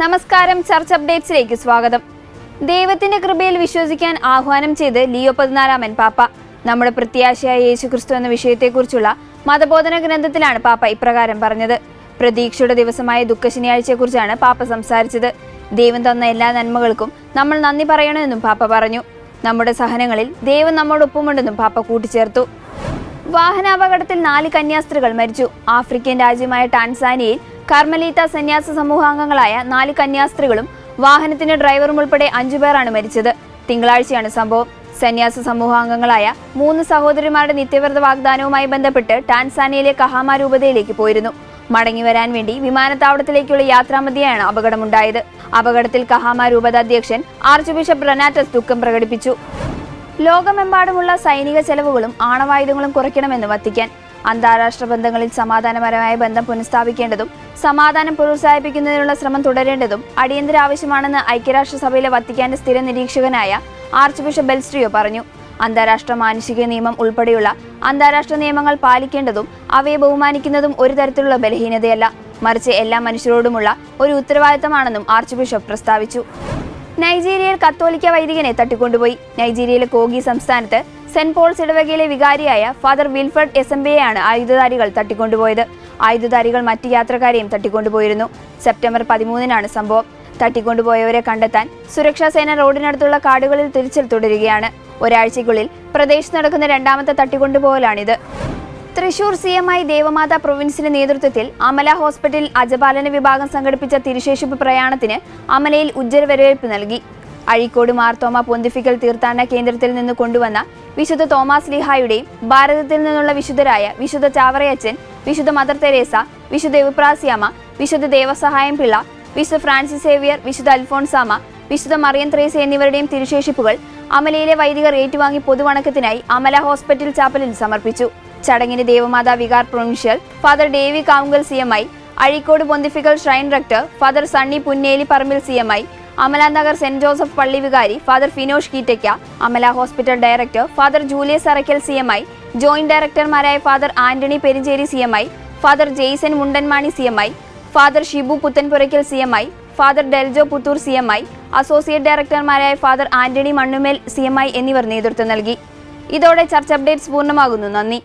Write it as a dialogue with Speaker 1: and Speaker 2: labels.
Speaker 1: നമസ്കാരം ചർച്ച് അപ്ഡേറ്റ്സിലേക്ക് സ്വാഗതം. ദൈവത്തിന്റെ കൃപയിൽ വിശ്വസിക്കാൻ ആഹ്വാനം ചെയ്ത് ലിയോ പതിനാലാമൻ പാപ്പ. നമ്മുടെ പ്രത്യാശയായ യേശുക്രിസ്തു എന്ന വിഷയത്തെക്കുറിച്ചുള്ള മതബോധന ഗ്രന്ഥത്തിലാണ് പാപ്പ ഇപ്രകാരം പറഞ്ഞത്. പ്രതീക്ഷയുടെ ദിവസമായ ദുഃഖശനിയാഴ്ചയെക്കുറിച്ചാണ് പാപ്പ സംസാരിച്ചത്. ദൈവം തന്ന എല്ലാ നന്മകൾക്കും നമ്മൾ നന്ദി പറയണമെന്നും പാപ്പ പറഞ്ഞു. നമ്മുടെ സഹനങ്ങളിൽ ദൈവം നമ്മോടൊപ്പമുണ്ടെന്നും പാപ്പ കൂട്ടിച്ചേർത്തു. വാഹനാപകടത്തിൽ നാല് കന്യാസ്ത്രീകൾ മരിച്ചു. ആഫ്രിക്കൻ രാജ്യമായ ടാൻസാനിയയിൽ കർമ്മലീത്ത സന്യാസ സമൂഹാംഗങ്ങളായ നാല് കന്യാസ്ത്രീകളും വാഹനത്തിന്റെ ഡ്രൈവറും ഉൾപ്പെടെ അഞ്ചുപേരാണ് മരിച്ചത്. തിങ്കളാഴ്ചയാണ് സംഭവം. സന്യാസ സമൂഹാംഗങ്ങളായ മൂന്ന് സഹോദരിമാരുടെ നിത്യവ്രത വാഗ്ദാനവുമായി ബന്ധപ്പെട്ട് ടാൻസാനിയയിലെ കഹാമ രൂപതയിലേക്ക് പോയിരുന്നു. മടങ്ങി വരാൻ വേണ്ടി വിമാനത്താവളത്തിലേക്കുള്ള യാത്രാമധ്യയാണ് അപകടമുണ്ടായത്. അപകടത്തിൽ കഹാമ രൂപത അധ്യക്ഷൻ ആർച്ച് ബിഷപ്പ് റനാറ്റസ് ദുഃഖം പ്രകടിപ്പിച്ചു. ലോകമെമ്പാടുമുള്ള സൈനിക ചെലവുകളും ആണവായുധങ്ങളും കുറയ്ക്കണമെന്ന് വത്തിക്കാൻ അന്താരാഷ്ട്ര ബന്ധങ്ങളിൽ സമാധാനപരമായ ബന്ധം പുനഃസ്ഥാപിക്കേണ്ടതും സമാധാനം പ്രോത്സാഹിപ്പിക്കുന്നതിനുള്ള ശ്രമം തുടരേണ്ടതും അടിയന്തര ആവശ്യമാണെന്ന് ഐക്യരാഷ്ട്രസഭയിലെ വത്തിക്കാന്റെ സ്ഥിര നിരീക്ഷകനായ ആർച്ച് ബിഷപ്പ് ബെൽസ്ട്രിയോ പറഞ്ഞു. അന്താരാഷ്ട്ര മാനുഷിക നിയമം ഉൾപ്പെടെയുള്ള അന്താരാഷ്ട്ര നിയമങ്ങൾ പാലിക്കേണ്ടതും അവയെ ബഹുമാനിക്കുന്നതും ഒരു തരത്തിലുള്ള ബലഹീനതയല്ല. മറിച്ച് എല്ലാ മനുഷ്യരോടുമുള്ള ഒരു ഉത്തരവാദിത്തമാണെന്നും ആർച്ച് ബിഷപ്പ് പ്രസ്താവിച്ചു. നൈജീരിയയിൽ കത്തോലിക്ക വൈദികനെ തട്ടിക്കൊണ്ടുപോയി. നൈജീരിയയിലെ കോഗി സംസ്ഥാനത്ത് സെന്റ് പോൾസ് ഇടവകയിലെ വികാരിയായ ഫാദർ വിൽഫർഡ് ബിയെയാണ് ആയുധധാരികൾ തട്ടിക്കൊണ്ടുപോയത്. ആയുധധാരികൾ മറ്റ് യാത്രക്കാരെയും തട്ടിക്കൊണ്ടുപോയിരുന്നു. സെപ്റ്റംബർ പതിമൂന്നിനാണ് സംഭവം. തട്ടിക്കൊണ്ടുപോയവരെ കണ്ടെത്താൻ സുരക്ഷാസേന റോഡിനടുത്തുള്ള കാടുകളിൽ തിരിച്ചിൽ തുടരുകയാണ്. ഒരാഴ്ചയ്ക്കുള്ളിൽ പ്രദേശത്ത് നടക്കുന്ന രണ്ടാമത്തെ തട്ടിക്കൊണ്ടുപോകലാണിത്. Thrissur C M I Devamatha പ്രൊവിൻസിന്റെ നേതൃത്വത്തിൽ അമല ഹോസ്പിറ്റലിൽ അജപാലന വിഭാഗം സംഘടിപ്പിച്ച തിരുശേഷിപ്പ് പ്രയാണത്തിന് അമലയിൽ ഉജ്ജ്വല വരവേൽപ്പ് നൽകി. അഴീക്കോട് മാർത്തോമ പൊന്തിഫിക്കൽ തീർത്ഥാടന കേന്ദ്രത്തിൽ നിന്ന് കൊണ്ടുവന്ന വിശുദ്ധ തോമസ് ലിഹായുടെയും ഭാരതത്തിൽ നിന്നുള്ള വിശുദ്ധരായ വിശുദ്ധ ചാവറയച്ചൻ വിശുദ്ധ മദർ തെരേസ വിശുദ്ധ എവുപ്രാസിയാമ വിശുദ്ധ ദേവസഹായം പിള്ള വിശുദ്ധ ഫ്രാൻസിസ് സേവിയർ വിശുദ്ധ അൽഫോൺസാമ വിശുദ്ധ മറിയൻ ത്രേസ എന്നിവരുടെയും തിരുശേഷിപ്പുകൾ അമലയിലെ വൈദികർ ഏറ്റുവാങ്ങി പൊതുവണക്കത്തിനായി അമല ഹോസ്പിറ്റൽ ചാപ്പലിൽ സമർപ്പിച്ചു. ചടങ്ങിന് Devamatha vicar provincial father Davy Kavungal C M I Azhikode pontifical shrine rector father Sunny Punneliparambil C M I Amala Nagar saint Joseph പള്ളി വികാരി father Finosh Keettaykka Amala hospital director father Julius Arakkal C M I joint ഡയറക്ടർമാരായ father Antony Perincherry C M I father Jaison Mundanmani C M I father Shibu Puthenpurackal C M I father Deljo Puthur C M I associate ഡയറക്ടർമാരായ father Antony Mannumel C M I എന്നിവർ നേതൃത്വം നൽകി. ഇതോടെ church updates പൂർണമാകുന്നു. നന്ദി.